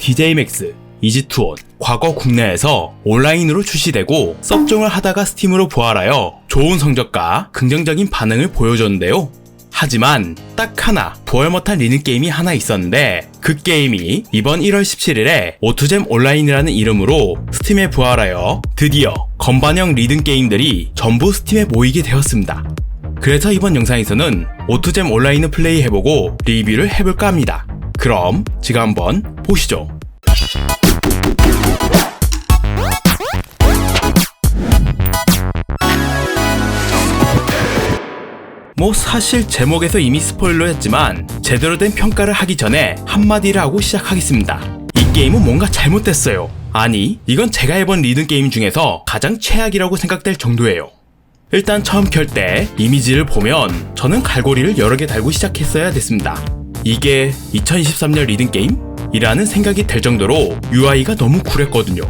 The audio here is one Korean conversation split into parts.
DJ Max, 이지투온, 과거 국내에서 온라인으로 출시되고 섭종을 하다가 스팀으로 부활하여 좋은 성적과 긍정적인 반응을 보여줬는데요. 하지만 딱 하나 부활 못한 리는 게임이 하나 있었는데 그 게임이 이번 1월 17일에 오투잼 온라인이라는 이름으로 스팀에 부활하여 드디어 건반형 리듬 게임들이 전부 스팀에 모이게 되었습니다. 그래서 이번 영상에서는 오투잼 온라인을 플레이해보고 리뷰를 해볼까 합니다. 그럼 지금 한번 보시죠. 뭐 사실 제목에서 이미 스포일러 했지만 제대로 된 평가를 하기 전에 한마디를 하고 시작하겠습니다. 이 게임은 뭔가 잘못됐어요. 아니, 이건 제가 해본 리듬 게임 중에서 가장 최악이라고 생각될 정도예요. 일단 처음 켤 때 이미지를 보면 저는 갈고리를 여러 개 달고 시작했어야 됐습니다. 이게 2023년 리듬 게임? 이라는 생각이 들 정도로 UI가 너무 구렸거든요.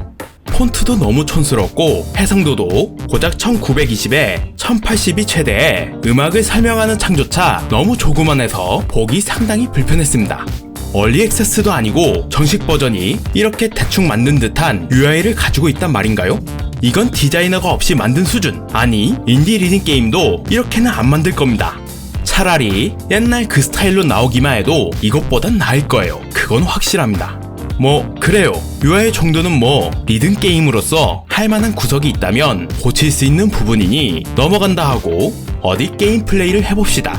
폰트도 너무 촌스럽고 해상도도 고작 1920에 1080이 최대에 음악을 설명하는 창조차 너무 조그만해서 보기 상당히 불편했습니다. 얼리 액세스도 아니고 정식 버전이 이렇게 대충 만든 듯한 UI를 가지고 있단 말인가요? 이건 디자이너가 없이 만든 수준. 아니, 인디 리딩 게임도 이렇게는 안 만들 겁니다. 차라리 옛날 그 스타일로 나오기만 해도 이것보단 나을 거예요. 그건 확실합니다. 뭐 그래요. UI 정도는 뭐 리듬 게임으로서 할 만한 구석이 있다면 고칠 수 있는 부분이니 넘어간다 하고 어디 게임 플레이를 해봅시다.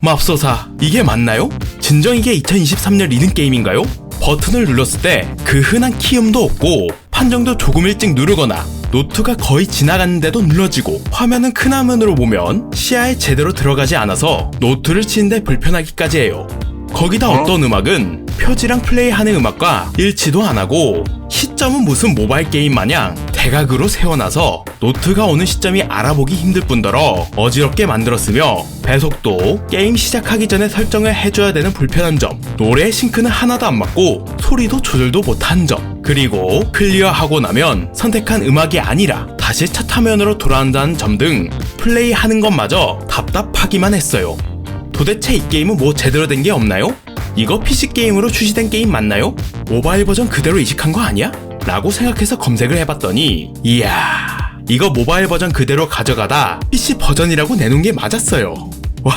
맙소사 이게 맞나요? 진정 이게 2023년 리듬 게임인가요? 버튼을 눌렀을 때 그 흔한 키음도 없고 판정도 조금 일찍 누르거나 노트가 거의 지나갔는데도 눌러지고 화면은 큰 화면으로 보면 시야에 제대로 들어가지 않아서 노트를 치는데 불편하기까지 해요. 거기다 어떤 음악은 표지랑 플레이하는 음악과 일치도 안 하고 시점은 무슨 모바일 게임 마냥 대각으로 세워놔서 노트가 오는 시점이 알아보기 힘들 뿐더러 어지럽게 만들었으며 배속도 게임 시작하기 전에 설정을 해줘야 되는 불편한 점 노래 싱크는 하나도 안 맞고 소리도 조절도 못한 점 그리고 클리어하고 나면 선택한 음악이 아니라 다시 첫 화면으로 돌아온다는 점 등 플레이하는 것마저 답답하기만 했어요 도대체 이 게임은 뭐 제대로 된 게 없나요? 이거 PC 게임으로 출시된 게임 맞나요? 모바일 버전 그대로 이식한 거 아니야? 라고 생각해서 검색을 해봤더니 이야 이거 모바일 버전 그대로 가져가다 PC 버전이라고 내놓은 게 맞았어요 와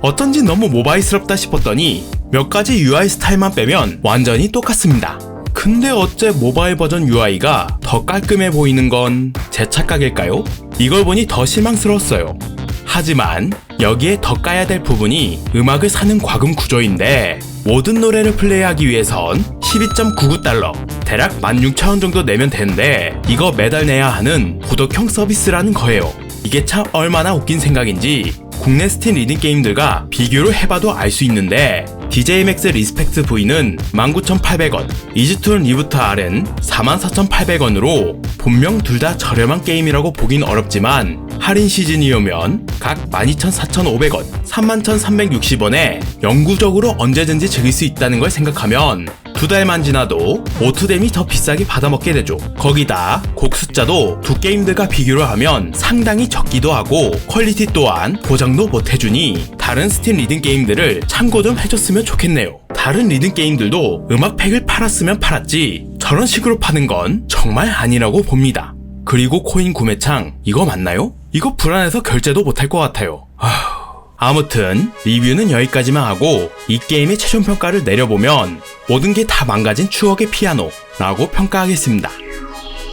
어쩐지 너무 모바일스럽다 싶었더니 몇 가지 UI 스타일만 빼면 완전히 똑같습니다 근데 어째 모바일 버전 UI가 더 깔끔해 보이는 건 제 착각일까요? 이걸 보니 더 실망스러웠어요 하지만 여기에 더 까야 될 부분이 음악을 사는 과금 구조인데 모든 노래를 플레이하기 위해선 12.99달러 대략 16,000원 정도 내면 되는데 이거 매달 내야 하는 구독형 서비스라는 거예요. 이게 참 얼마나 웃긴 생각인지 국내 스팀 리딩 게임들과 비교를 해봐도 알 수 있는데 DJ 맥스 리스펙트 V는 19,800원, 이즈툰 리부트 R은 44,800원으로 본명 둘 다 저렴한 게임이라고 보긴 어렵지만 할인 시즌이 오면 각 12,4,500원, 31,360원에 영구적으로 언제든지 즐길 수 있다는 걸 생각하면 두 달만 지나도 오투뎀이 더 비싸게 받아먹게 되죠. 거기다 곡 숫자도 두 게임들과 비교를 하면 상당히 적기도 하고 퀄리티 또한 보장도 못해주니 다른 스팀 리듬 게임들을 참고 좀 해줬으면 좋겠네요. 다른 리듬 게임들도 음악팩을 팔았으면 팔았지 저런 식으로 파는 건 정말 아니라고 봅니다. 그리고 코인 구매창 이거 맞나요? 이거 불안해서 결제도 못할 것 같아요. 아휴. 아무튼 리뷰는 여기까지만 하고 이 게임의 최종 평가를 내려보면 모든 게 다 망가진 추억의 피아노라고 평가하겠습니다.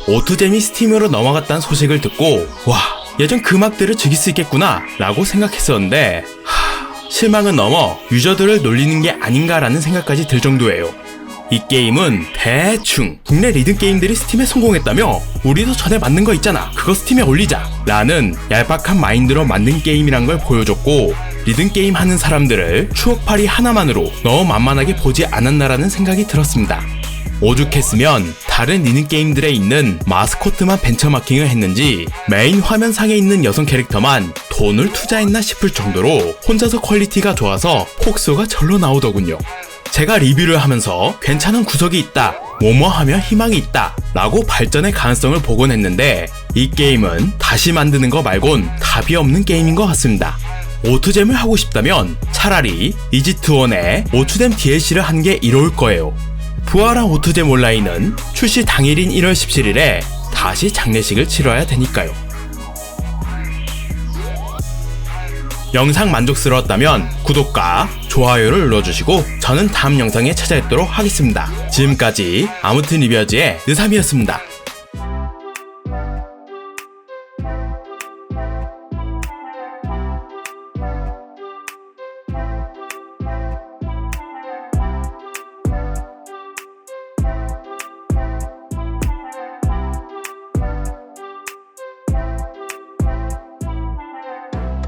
오투잼이 스팀으로 넘어갔다는 소식을 듣고 와 예전 그 음악들을 즐길 수 있겠구나 라고 생각했었는데 하, 실망은 넘어 유저들을 놀리는 게 아닌가라는 생각까지 들 정도예요. 이 게임은 대충 국내 리듬 게임들이 스팀에 성공했다며 우리도 전에 만든 거 있잖아. 그거 스팀에 올리자. 라는 얄팍한 마인드로 만든 게임이란 걸 보여줬고 리듬 게임 하는 사람들을 추억팔이 하나만으로 너무 만만하게 보지 않았나라는 생각이 들었습니다. 오죽했으면 다른 리듬 게임들에 있는 마스코트만 벤처마킹을 했는지 메인 화면상에 있는 여성 캐릭터만 돈을 투자했나 싶을 정도로 혼자서 퀄리티가 좋아서 폭소가 절로 나오더군요 제가 리뷰를 하면서 괜찮은 구석이 있다, 뭐뭐 하면 희망이 있다, 라고 발전의 가능성을 보곤 했는데, 이 게임은 다시 만드는 거 말곤 답이 없는 게임인 것 같습니다. 오투잼을 하고 싶다면 차라리 이지트원에 오투잼 DLC를 한 게 이로울 거예요. 부활한 오투잼 온라인은 출시 당일인 1월 17일에 다시 장례식을 치러야 되니까요. 영상 만족스러웠다면 구독과 좋아요를 눌러주시고 저는 다음 영상에 찾아뵙도록 하겠습니다. 지금까지 아무튼 리뷰어즈의 느삼이었습니다.